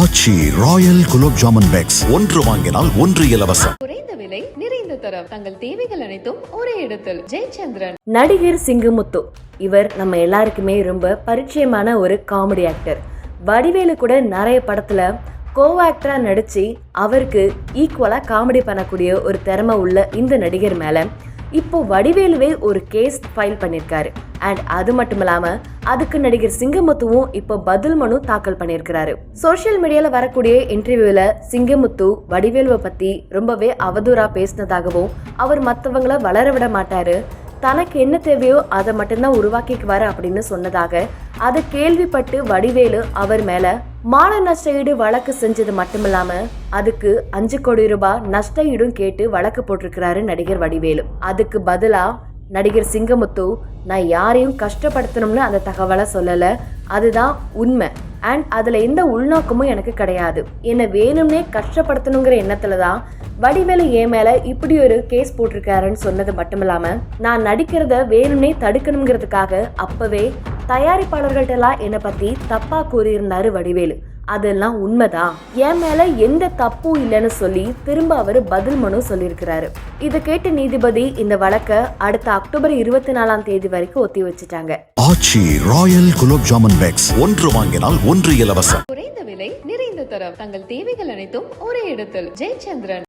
Aachi Royal gulab jamun packs. ஒன்று வாங்கினால் ஒன்று இலவசம். குறைந்த விலை நிறைந்த தரம். தங்கள் தேவைகள் அனைத்தும் ஒரே இடத்தில். ஜெயச்சந்திரன். நடிகர் சிங்கமுத்து. இவர் நம்ம எல்லாருக்குமே ரொம்ப பரிச்சயமான ஒரு காமெடி ஆக்டர். வடிவேலு கூட நிறைய படத்துல கோ ஆக்டரா நடிச்சு அவருக்கு ஈக்குவலா காமெடி பண்ணக்கூடிய ஒரு திறமை உள்ள இந்த நடிகர் மேல இப்போ வடிவேலுவே ஒரு கேஸ் ஃபைல் பண்ணியிருக்காரு அண்ட் அது மட்டும் இல்லாம அதுக்கு நடிகர் சிங்கமுத்துவும் இப்போ பதில் மனு தாக்கல் பண்ணியிருக்கிறாரு சோஷியல் மீடியால வரக்கூடிய இன்டர்வியூல சிங்கமுத்து வடிவேலுவை பத்தி ரொம்பவே அவதூறா பேசினதாகவும் அவர் மற்றவங்கள வளர விட மாட்டாரு. தனக்கு என்ன தேவையோ அதை மட்டும்தான் உருவாக்கிக்குவாரு அப்படின்னு சொன்னதாக அதை கேள்விப்பட்டு வடிவேலு அவர் மேலே மான நஷ்ட ஈடு வழக்கு செஞ்சது மட்டுமில்லாம அதுக்கு அஞ்சு கோடி ரூபாய் நஷ்ட ஈடும் கேட்டு வழக்கு போட்டிருக்கிறாரு நடிகர் வடிவேலு. அதுக்கு பதிலா நடிகர் சிங்கமுத்து நான் யாரையும் கஷ்டப்படுத்தணும்னு அந்த தகவலை சொல்லல. அதுதான் உண்மை. அண்ட் அதுல எந்த உள்நோக்கமும் எனக்கு கிடையாது. என்னை வேணும்னே கஷ்டப்படுத்தணுங்கிற எண்ணத்துல தான் வடிவேலு என் மேல இப்படி ஒரு கேஸ் போட்டிருக்காருன்னு சொன்னது மட்டும் இல்லாம நான் நடிக்கிறத வேணும்னே தடுக்கணுங்கிறதுக்காக அப்பவே தயாரிப்பாளர்கள்ட்ட எல்லாம் என்னை பத்தி தப்பா கூறியிருந்தாரு வடிவேலு. அதெல்லாம் உண்மைதான் என் மேல எந்த தப்பும் இல்லைன்னு சொல்லி திரும்ப அவர் பதில் மனு சொல்லியிருக்கிறாரு. இதை கேட்ட நீதிபதி இந்த வழக்க அடுத்த அக்டோபர் இருபத்தி நாலாம் தேதி வரைக்கும் ஒத்தி வச்சுட்டாங்க. Aachi royal gulab jamun packs. ஒன்று வாங்கினால் ஒன்று இலவசம். குறைந்த விலை நிறைந்த தரம். தங்கள் தேவைகள் அனைத்தும் ஒரே இடத்தில். ஜெயச்சந்திரன்.